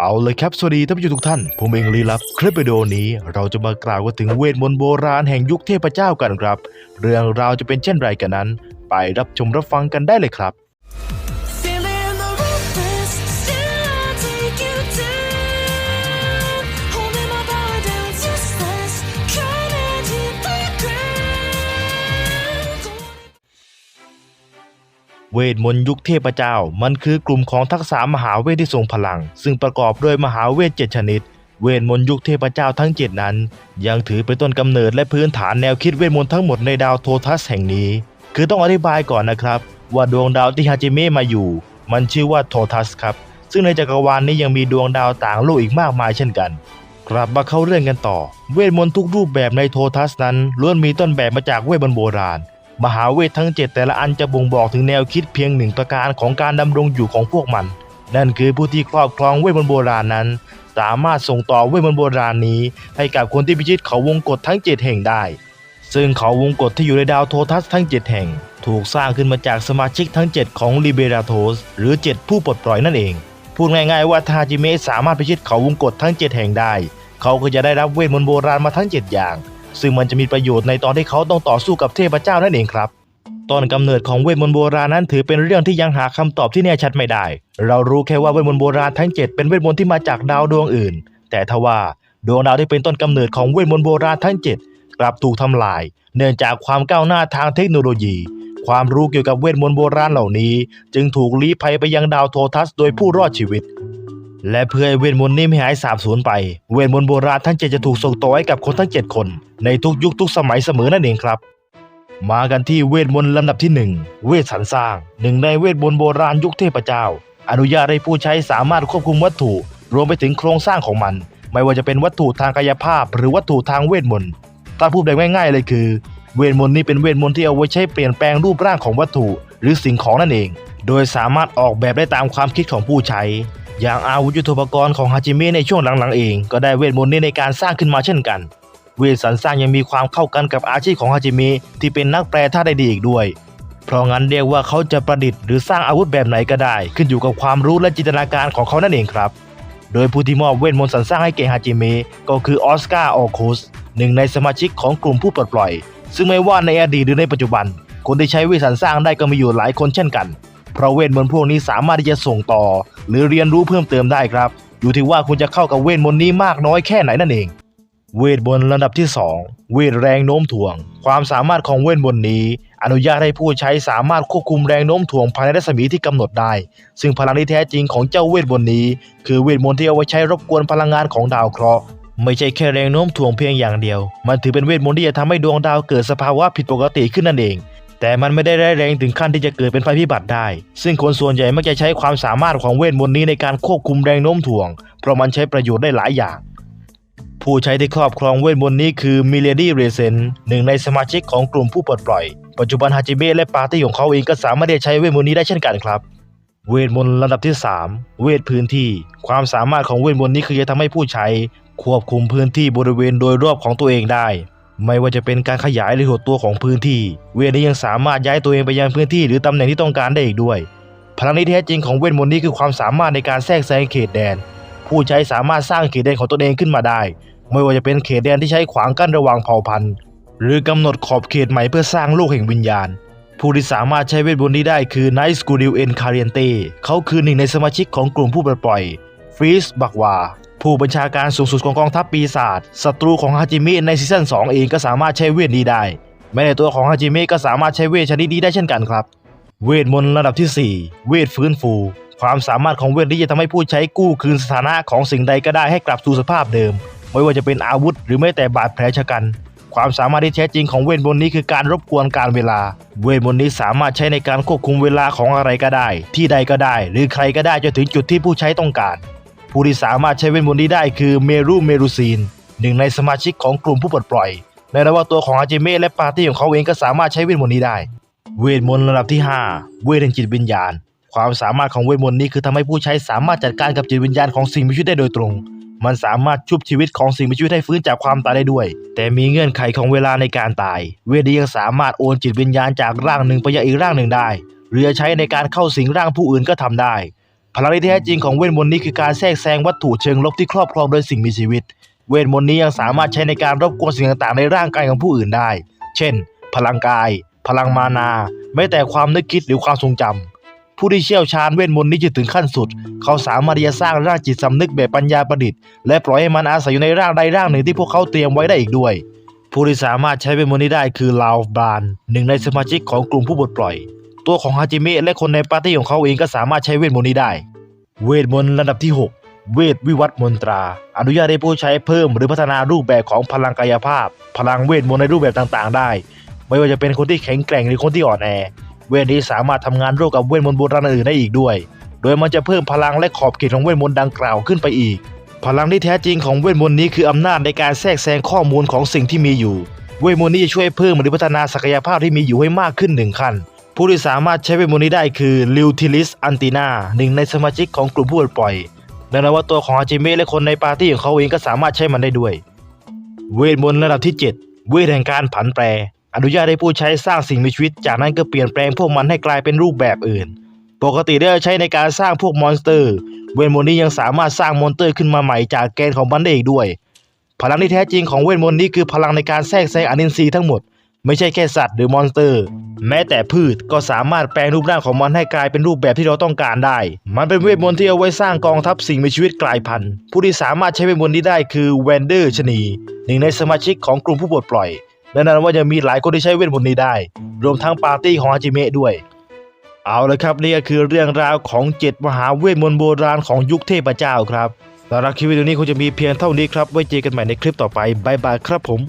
เอาเลยครับ สวัสดีท่านผู้ชมทุกท่าน ผมเองลีลับ คลิปวิดีโอนี้ เราจะมากล่าวกันถึงเวทมนต์โบราณแห่งยุคเทพเจ้ากันครับ เรื่องราวจะเป็นเช่นไรกันนั้น ไปรับชมรับฟังกันได้เลยครับ เวทมนต์ยุคเทพเจ้า มันคือกลุ่มของทักษะมหาเวทที่ทรงพลัง ซึ่งประกอบด้วยมหาเวทเจ็ดชนิด เวทมนต์ยุคเทพเจ้าทั้งเจ็ดนั้น ยังถือเป็นต้นกำเนิดและพื้นฐานแนวคิดเวทมนต์ทั้งหมดในดาวโททัสแห่งนี้ คือต้องอธิบายก่อนนะครับ ว่าดวงดาวที่ฮาจิเมะมาอยู่ มันชื่อว่าโททัสครับ ซึ่งในจักรวาลนี้ยังมีดวงดาวต่างโลกอีกมากมายเช่นกันกลับมาเข้าเรื่องกันต่อ เวทมนต์ทุกรูปแบบในโททัสนั้นล้วนมีต้นแบบมาจากเวทมนต์โบราณ มหาเวททั้ง 7 แต่ละอันจะบ่งบอกถึงแนวคิดเพียงหนึ่งประการของการดำรงอยู่ของพวกมัน นั่นคือผู้ที่ครอบครองเวทมนต์โบราณนั้น สามารถส่งต่อเวทมนต์โบราณนี้ ให้กับคนที่พิชิตเขาวงกฏทั้ง 7 แห่งได้ ซึ่งเขาวงกฏที่อยู่ในดาวโททัสทั้ง 7 แห่ง ถูกสร้างขึ้นมาจากสมาชิกทั้ง 7 ของลิเบราโทสหรือ 7 ผู้ปลดปล่อยนั่นเอง พูดง่ายๆว่าทาจิเมะสามารถพิชิตเขาวงกฏทั้ง 7 แห่งได้ เขาก็จะได้รับเวทมนต์โบราณมาทั้ง 7 อย่าง ซึ่งมันจะมีประโยชน์ในตอนที่เขาต้องต่อสู้กับเทพเจ้านั่นเองครับต้นกำเนิดของเวทมนต์โบราณนั้นถือเป็นเรื่องที่ยังหาคำตอบที่แน่ชัดไม่ได้ เรารู้แค่ว่าเวทมนต์โบราณทั้ง 7 เป็นเวทมนต์ที่มาจากดาวดวงอื่น แต่ทว่าดวงดาวที่เป็นต้นกำเนิดของเวทมนต์โบราณทั้ง 7 กลับถูกทำลาย เนื่องจากความก้าวหน้าทางเทคโนโลยี ความรู้เกี่ยวกับเวทมนต์โบราณเหล่านี้ จึงถูกลี้ภัยไปยังดาวโททัสโดยผู้รอดชีวิต และเพื่อให้เวทมนต์นี้ไม่หายสาบสูญไป เวทมนต์โบราณทั้งเจ็ดจะถูกส่งต่อให้กับคนทั้ง7คน ในทุกยุคทุกสมัยเสมอนั่นเองครับ มากันที่เวทมนต์ลำดับที่ 1 เวทสรรสร้าง หนึ่งในเวทมนต์โบราณยุคเทพเจ้า อนุญาตให้ผู้ใช้สามารถควบคุมวัตถุ รวมไปถึงโครงสร้างของมัน ไม่ว่าจะเป็นวัตถุทางกายภาพ หรือวัตถุทางเวทมนต์ถ้าพูดแบบง่ายๆเลยคือ เวทมนต์นี้เป็นเวทมนต์ที่เอาไว้ใช้เปลี่ยนแปลงรูปร่างของวัตถุ หรือสิ่งของนั่นเอง โดยสามารถออกแบบได้ตามความคิดของผู้ใช้ อย่างอาวุธยุทโธปกรณ์ของฮาจิเมะในช่วงหลังๆเองก็ได้เวทมนต์นี้ในการสร้างขึ้นมาเช่นกัน เวทสรรสร้างยังมีความเข้ากันกับอาชีพของฮาจิเมะที่เป็นนักแปลธาได้ดีอีกด้วย เพราะงั้นเรียกว่าเขาจะประดิษฐ์หรือสร้างอาวุธแบบไหนก็ได้ ขึ้นอยู่กับความรู้และจินตนาการของเขานั่นเองครับ โดยผู้ที่มอบเวทมนต์สรรสร้างให้เกฮาจิเมะก็คือออสการ์ออคุสหนึ่งในสมาชิกของกลุ่มผู้ปลดปล่อย ซึ่งไม่ว่าในอดีตหรือในปัจจุบัน คนที่ใช้เวทสรรสร้างได้ก็มีอยู่หลายคนเช่นกัน เพราะเวทมนต์พวกนี้สามารถที่จะส่งต่อ หรือเรียนรู้เพิ่มเติมได้ครับ อยู่ที่ว่าคุณจะเข้ากับเวทมนต์นี้มากน้อยแค่ไหนนั่นเอง เวทมนต์ระดับที่ 2 เวทแรงโน้มถ่วง ความสามารถของเวทมนต์นี้ อนุญาตให้ผู้ใช้สามารถควบคุมแรงโน้มถ่วงภายในรัศมีที่กำหนดได้ ซึ่งพลังที่แท้จริงของเจ้าเวทมนต์นี้ คือเวทมนต์ที่เอาไว้ใช้รบกวนพลังงานของดาวเคราะห์ไม่ใช่แค่แรงโน้มถ่วงเพียงอย่างเดียว มันถือเป็นเวทมนต์ที่จะทำให้ดวงดาวเกิดสภาวะผิดปกติขึ้นนั่นเอง แต่มันไม่ได้ร้ายแรงถึงขั้นที่จะเกิดเป็นไฟพิบัติได้ ซึ่งคนส่วนใหญ่มักจะใช้ความสามารถของเวทมนต์นี้ในการควบคุมแรงโน้มถ่วง เพราะมันใช้ประโยชน์ได้หลายอย่าง ผู้ใช้ที่ครอบครองเวทมนต์นี้คือมิเลดี้เรเซนหนึ่งในสมาชิกของกลุ่มผู้ปลดปล่อย ปัจจุบันฮาจิเมะและปาร์ตี้ของเขาเองก็สามารถใช้เวทมนต์นี้ได้เช่นกันครับเวทมนต์ระดับที่ 3 เวทพื้นที่ ความสามารถของเวทมนต์นี้คือจะทำให้ผู้ใช้ ควบคุมพื้นที่บริเวณโดยรอบของตัวเองได้ ไม่ว่าจะเป็นการขยายหรือหดตัวของพื้นที่ เวทนี้ยังสามารถย้ายตัวเองไปยังพื้นที่หรือตำแหน่งที่ต้องการได้อีกด้วย พลังที่แท้จริงของเวทมนต์นี้คือความสามารถในการแทรกแซงเขตแดน ผู้ใช้สามารถสร้างเขตแดนของตนเองขึ้นมาได้ ไม่ว่าจะเป็นเขตแดนที่ใช้ขวางกั้นระหว่างเผ่าพันธุ์ หรือกำหนดขอบเขตใหม่เพื่อสร้างโลกแห่งวิญญาณ ผู้ที่สามารถใช้เวทมนต์นี้ได้คือ n i g h t s c u d i l e n c a r i e n t e เขาคือหนึ่งในสมาชิกของกลุ่มผู้ปลดปล่อยฟรีสบักวา ผู้บัญชาการสูงสุดของกองทัพปีศาจศัตรูของฮาจิมิในซีซั่น2 เองก็สามารถใช้เวทนี้ได้แม้ในตัวของฮาจิมิก็สามารถใช้เวทชนิดนี้ได้เช่นกันครับ เวทมนต์ระดับที่ 4 เวทฟื้นฟู ความสามารถของเวทนี้จะทำให้ผู้ใช้กู้คืนสถานะของสิ่งใดก็ได้ให้กลับสู่สภาพเดิม ไม่ว่าจะเป็นอาวุธหรือแม้แต่บาดแผลชะกัน ความสามารถที่แท้จริงของเวทมนต์นี้คือการรบกวนการเวลา เวทมนต์นี้สามารถใช้ในการควบคุมเวลาของอะไรก็ได้ ที่ใดก็ได้ หรือใครก็ได้จนถึงจุดที่ผู้ใช้ต้องการ ผู้ที่สามารถใช้เวทมนต์นี้ได้คือเมรุเมรุซีน หนึ่งในสมาชิกของกลุ่มผู้ปลดปล่อย ในระหว่างตัวของอาจิเมะและปาร์ตี้ของเขาเองก็สามารถใช้เวทมนต์นี้ได้ เวทมนต์ระดับที่ 5 เวทแห่งจิตวิญญาณ ความสามารถของเวทมนต์นี้คือทำให้ผู้ใช้สามารถจัดการกับจิตวิญญาณของสิ่งมีชีวิตได้โดยตรง มันสามารถชุบชีวิตของสิ่งมีชีวิตให้ฟื้นจากความตายได้ด้วย แต่มีเงื่อนไขของเวลาในการตาย เวทนี้ยังสามารถโอนจิตวิญญาณจากร่างหนึ่งไปยังอีกร่างหนึ่งได้ หรือใช้ในการเข้าสิงร่างผู้อื่นก็ทำได้ พลังที่แท้จริงของเวทมนต์นี้คือการแทรกแซงวัตถุเชิงลบที่ครอบครองโดยสิ่งมีชีวิต เวทมนต์นี้ยังสามารถใช้ในการรบกวนสิ่งต่างๆในร่างกายของผู้อื่นได้ เช่น พลังกาย พลังมานาแม้แต่ความนึกคิดหรือความทรงจำผู้ที่เชี่ยวชาญเวทมนต์นี้จะถึงขั้นสุด เขาสามารถที่จะสร้างร่างจิตสำนึกแบบปัญญาประดิษฐ์และปล่อยให้มันอาศัยอยู่ในร่างใดร่างหนึ่งที่พวกเขาเตรียมไว้ได้อีกด้วย ผู้ที่สามารถใช้เวทมนต์นี้ได้คือลาวบรานหนึ่งในสมาชิกของกลุ่มผู้ปลดปล่อย ตัวของฮาจิเมะและคนในปาร์ตี้ของเขาเองก็สามารถใช้เวทมนต์นี้ได้ เวทมนต์ระดับที่ 6 เวทวิวัฒมนตรา อนุญาตให้ผู้ใช้เพิ่มหรือพัฒนารูปแบบของพลังกายภาพ พลังเวทมนต์ในรูปแบบต่างๆ ได้ ไม่ว่าจะเป็นคนที่แข็งแกร่งหรือคนที่อ่อนแอ เวทนี้สามารถทำงานร่วมกับเวทมนต์โบราณอื่นได้อีกด้วย โดยมันจะเพิ่มพลังและขอบเขตของเวทมนต์ดังกล่าวขึ้นไปอีก พลังที่แท้จริงของเวทมนต์นี้คืออำนาจในการแทรกแซงข้อมูลของสิ่งที่มีอยู่ เวทมนต์นี้จะช่วยเพิ่มหรือพัฒนาศักยภาพที่มีอยู่ให้มากขึ้นหนึ่งขั้น ผู้ที่สามารถใช้เวทมนต์นี้ได้คือลิวทิลิสอันตินาหนึ่งในสมาชิกของกลุ่มผู้ปลดปล่อยดังนั้นว่าตัวของอาจิเมะและคนในปาร์ตี้ของเขาเองก็สามารถใช้มันได้ด้วย เวทมนต์ระดับที่ 7 เวทแห่งการผันแปร อนุญาตให้ผู้ใช้สร้างสิ่งมีชีวิต จากนั้นก็เปลี่ยนแปลงพวกมันให้กลายเป็นรูปแบบอื่น ปกติได้ใช้ในการสร้างพวกมอนสเตอร์ เวทมนต์นี้ยังสามารถสร้างมอนสเตอร์ขึ้นมาใหม่จากแกนของมันได้อีกด้วย พลังที่แท้จริงของเวทมนต์นี้คือพลังในการแทรกแซงอนินทรีย์ทั้งหมด ไม่ใช่แค่สัตว์หรือมอนสเตอร์ แม้แต่พืชก็สามารถแปลงรูปร่างของมันให้กลายเป็นรูปแบบที่เราต้องการได้ มันเป็นเวทมนต์ที่เอาไว้สร้างกองทัพสิ่งมีชีวิตกลายพันธุ์ ผู้ที่สามารถใช้เวทมนต์นี้ได้คือแวนเดอร์ชนีหนึ่งในสมาชิกของกลุ่มผู้ปลดปล่อยและนั่นว่ายังมีหลายคนที่ใช้เวทมนต์นี้ได้ รวมทั้งปาร์ตี้ของอาจิเมะด้วย เอาละครับนี่ก็คือเรื่องราวของเจ็ดมหาเวทมนต์โบราณของยุคเทพเจ้าครับสำหรับคลิปวิดีโอนี้คงจะมีเพียงเท่านี้ครับ ไว้เจอกันใหม่ในคลิปต่อไปบายบายครับผม